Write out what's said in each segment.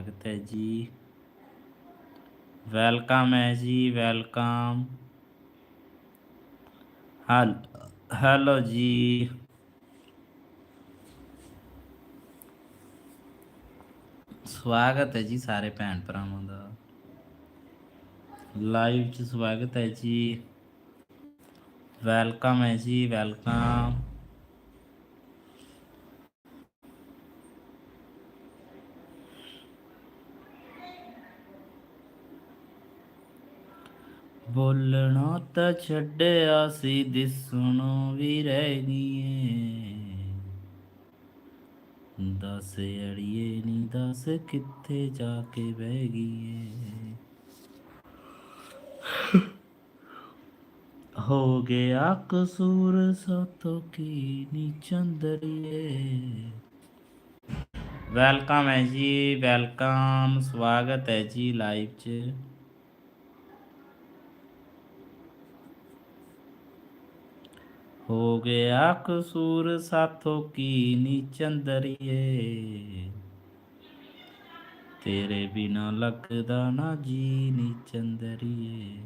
ਸਵਾਗਤ ਹੈ ਜੀ ਵੈਲਕਮ ਹੈ ਜੀ ਵੈਲਕਮ ਹਲ ਹੈਲੋ ਜੀ ਸਵਾਗਤ ਹੈ ਜੀ ਸਾਰੇ ਭੈਣ ਭਰਾਵਾਂ ਦਾ ਲਾਈਵ 'ਚ ਸਵਾਗਤ ਹੈ ਜੀ। ਵੈਲਕਮ ਹੈ ਜੀ ਵੈਲਕਮ ਬੋਲਣਾ ਤਾਂ ਛੱਡਿਆ ਸੀ, ਦਿਸਣੋਂ ਵੀ ਰਹਿ ਗਈਏ। ਦੱਸ ਅੜੀਏ ਨੀ, ਦੱਸ ਕਿੱਥੇ ਜਾ ਕੇ ਬਹਿ ਗਈਏ। ਹੋ ਗਿਆ ਕਸੂਰ ਸਾਤੋਂ ਕੀ ਨੀ ਚੰਦਰੀਏ। ਵੈਲਕਮ ਹੈ ਜੀ, ਵੈਲਕਮ, ਸਵਾਗਤ ਹੈ ਜੀ ਲਾਈਵ 'ਚ। ਹੋ ਗਿਆ ਕਸੂਰ ਸਾਥੋਂ ਕੀ ਨੀ ਚੰਦਰੀਏ ਤੇਰੇ ਬਿਨਾ ਲੱਗਦਾ ਨਾ ਜੀ ਨੀ ਚੰਦਰੀਏ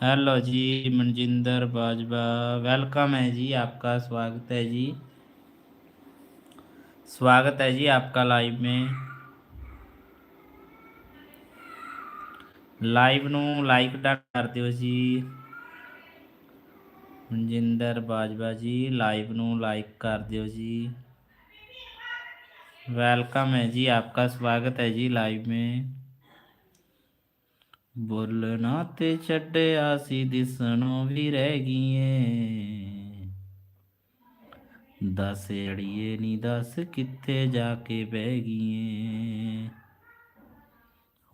हेलो जी मनजिंदर बाजवा वेलकम है जी आपका स्वागत है जी स्वागत है जी आपका लाइव में ਲਾਈਵ ਨੂੰ ਲਾਈਕ ਡਨ ਕਰ ਦਿਓ ਜੀ ਮਨਜਿੰਦਰ ਬਾਜਵਾ ਜੀ ਲਾਈਵ ਨੂੰ ਲਾਈਕ ਕਰ ਦਿਓ ਜੀ वेलकम है जी आपका स्वागत है जी लाइव में ਬੋਲਣਾ ਤੇ ਛੱਡਿਆ ਸੀ ਦਿਸਣੋਂ ਵੀ ਰਹਿ ਗਈਏ ਦੱਸ ਅੜੀਏ ਨੀ ਦੱਸ ਕਿੱਥੇ ਜਾ ਕੇ ਬਹਿ ਗਈਏ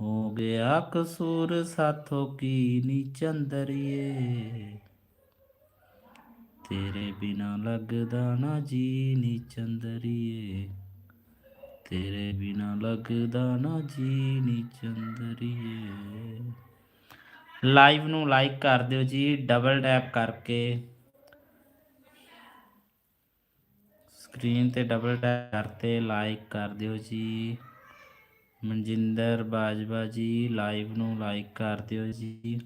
ਹੋ ਗਿਆ ਕਸੂਰ ਸਾਥੋਂ ਕੀ ਨੀ ਚੰਦਰੀਏ ਤੇਰੇ ਬਿਨਾ ਲੱਗਦਾ ਨਾ ਜੀ ਨੀ ਚੰਦਰੀਏ। ਤੇਰੇ ਬਿਨਾ ਲੱਗਦਾ ਨਾ ਜੀ ਨੀ ਚੰਦਰੀਏ। ਲਾਈਵ ਨੂੰ ਲਾਈਕ ਕਰ ਦਿਓ ਜੀ ਡਬਲ ਟੈਪ ਕਰਕੇ। ਸਕਰੀਨ ਤੇ ਡਬਲ ਟੈਪ ਕਰਤੇ ਲਾਈਕ ਕਰ ਦਿਓ ਜੀ। ਮਨਜਿੰਦਰ ਬਾਜਵਾ ਜੀ ਲਾਈਵ ਨੂੰ ਲਾਈਕ ਕਰ ਦਿਓ ਜੀ।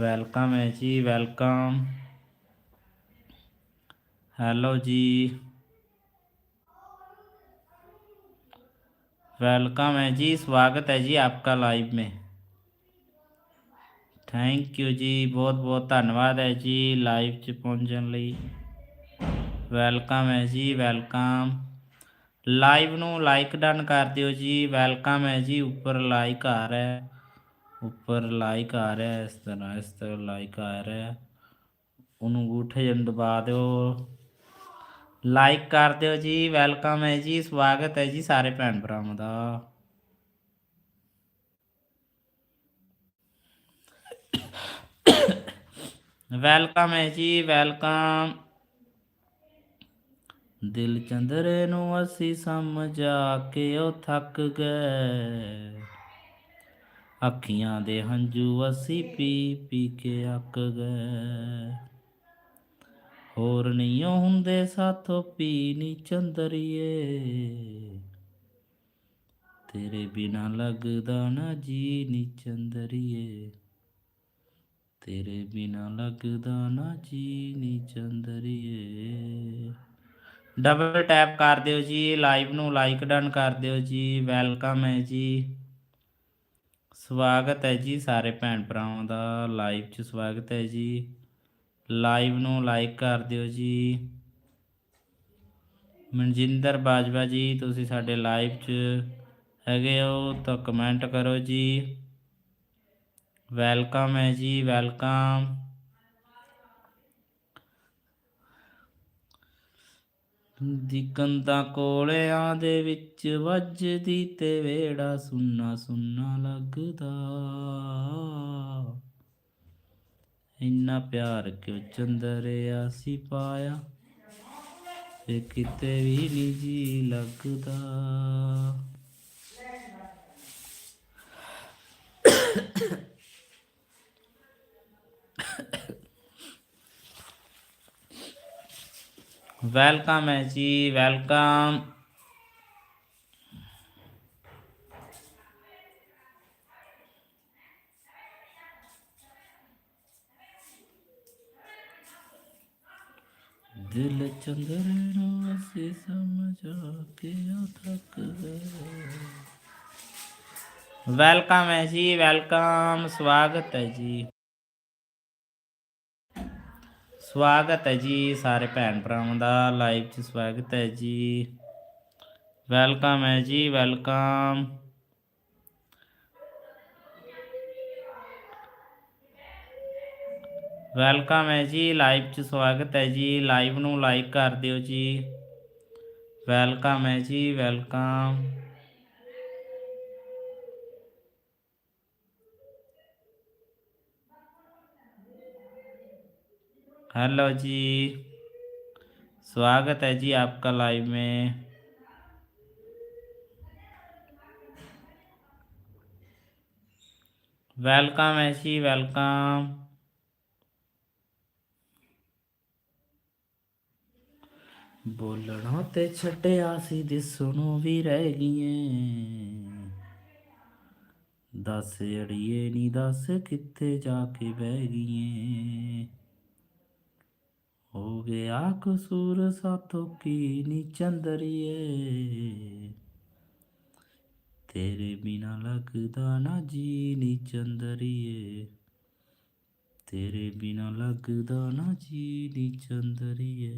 ਵੈਲਕਮ ਹੈ ਜੀ ਵੈਲਕਮ ਹੈਲੋ ਜੀ वेलकम है जी स्वागत है जी आपका लाइव में ਥੈਂਕ ਯੂ ਜੀ ਬਹੁਤ ਬਹੁਤ ਧੰਨਵਾਦ ਹੈ ਜੀ ਲਾਈਵ 'ਚ ਪਹੁੰਚਣ ਲਈ ਵੈਲਕਮ ਹੈ ਜੀ ਵੈਲਕਮ ਲਾਈਵ ਨੂੰ ਲਾਈਕ ਡਨ ਕਰ ਦਿਓ ਜੀ ਵੈਲਕਮ ਹੈ ਜੀ ਉੱਪਰ ਲਾਈਕ ਆ ਰਿਹਾ ਹੈ ਉੱਪਰ ਲਾਈਕ ਆ ਰਿਹਾ ਹੈ ਇਸ ਤਰ੍ਹਾਂ ਇਸ ਤਰ੍ਹਾਂ ਲਾਈਕ ਆ ਰਿਹਾ ਹੈ ਉਹਨੂੰ ਅੰਗੂਠੇ ਜਨ ਦਬਾ ਦਿਓ ਲਾਈਕ ਕਰ ਦਿਓ ਜੀ, ਵੈਲਕਮ ਹੈ ਜੀ, ਸਵਾਗਤ ਹੈ ਜੀ ਸਾਰੇ ਭੈਣ ਭਰਾਵਾਂ ਦਾ। ਵੈਲਕਮ ਹੈ ਜੀ, ਵੈਲਕਮ। ਦਿਲ ਚੰਦਰ ਨੂੰ ਅਸੀਂ ਸਮਝਾ ਕੇ ਉਹ ਥੱਕ ਗਏ। ਅੱਖੀਆਂ ਦੇ ਹੰਝੂ ਅਸੀਂ ਪੀ ਪੀ ਕੇ ਅੱਕ ਗਏ। ਹੋਰ ਨਹੀਂ ਹੁੰਦੇ ਸਾਥੋਂ ਪੀ ਚੰਦਰੀਏ। ਤੇਰੇ ਬਿਨਾ ਲੱਗਦਾ ਨਾ ਜੀ ਨੀ ਚੰਦਰੀਏ। ਤੇਰੇ ਬਿਨਾ ਲੱਗਦਾ ਨਾ ਜੀ ਨੀ ਚੰਦਰੀਏ। ਡਬਲ ਟੈਪ ਕਰ ਦਿਓ ਜੀ ਲਾਈਵ ਨੂੰ ਲਾਈਕ ਡਨ ਕਰ ਦਿਓ ਜੀ ਵੈਲਕਮ ਹੈ ਜੀ। ਸਵਾਗਤ ਹੈ ਜੀ ਸਾਰੇ ਭੈਣ ਭਰਾਵਾਂ ਦਾ ਲਾਈਵ 'ਚ ਸਵਾਗਤ ਹੈ ਜੀ। ਲਾਈਵ ਨੂੰ ਲਾਈਕ ਕਰ ਦਿਓ ਜੀ। ਮਨਜਿੰਦਰ ਬਾਜਵਾ ਜੀ, ਤੁਸੀਂ ਸਾਡੇ ਲਾਈਵ 'ਚ ਹੈਗੇ ਹੋ ਤਾਂ ਕਮੈਂਟ ਕਰੋ ਜੀ। ਵੈਲਕਮ ਹੈ ਜੀ, ਵੈਲਕਮ। ਦਿਕੰਦਾ ਕੋਲਿਆਂ ਦੇ ਵਿੱਚ ਵੱਜਦੀ ਤੇ ਵੇੜਾ ਸੁੰਨਾ ਸੁੰਨਾ ਲੱਗਦਾ। ਇੰਨਾ ਪਿਆਰ ਕਿਉਂ ਚੰਦਰਿਆ ਸੀ ਪਾਇਆ? ਤੇ ਕਿਤੇ ਵੀ ਨਹੀਂ ਜੀ ਲੱਗਦਾ। ਵੈਲਕਮ ਹੈ ਜੀ, ਵੈਲਕਮ। ਦਿਲ ਚੰਦਰੇ ਨੂੰ ਅਸੀਂ ਸਮਝਾ ਕੇ ਥੱਕ ਗਏ ਵੈਲਕਮ ਹੈ ਜੀ ਵੈਲਕਮ ਸਵਾਗਤ ਹੈ ਜੀ ਸਵਾਗਤ ਹੈ ਜੀ ਸਾਰੇ ਭੈਣ ਭਰਾਵਾਂ ਦਾ ਲਾਈਵ 'ਚ ਸਵਾਗਤ ਹੈ ਜੀ ਵੈਲਕਮ ਹੈ ਜੀ ਵੈਲਕਮ ਵੈਲਕਮ ਹੈ ਜੀ ਲਾਈਵ 'ਚ ਸਵਾਗਤ ਹੈ ਜੀ ਲਾਈਵ ਨੂੰ ਲਾਈਕ ਕਰ ਦਿਓ ਜੀ ਵੈਲਕਮ ਹੈ ਜੀ ਵੈਲਕਮ हेलो जी स्वागत है जी आपका लाइव में वेलकम है जी वेलकम ਬੋਲਣਾ ਤੇ ਛੱਡਿਆ ਸੀ ਦਿਸਣੋਂ ਵੀ ਰਹਿ ਗਈਏ। ਦੱਸ ਅੜੀਏ ਨੀ, ਦੱਸ ਕਿੱਥੇ ਜਾ ਕੇ ਬਹਿ ਗਈਏ। ਹੋ ਗਿਆ ਕਸੂਰ ਸਾਥੋਂ ਕੀ ਨੀ ਚੰਦਰੀਏ। ਤੇਰੇ ਬਿਨਾ ਲੱਗਦਾ ਨਾ ਜੀ ਨੀ ਚੰਦਰੀਏ। ਤੇਰੇ ਬਿਨਾ ਲੱਗਦਾ ਨਾ ਜੀ ਨੀ ਚੰਦਰੀਏ।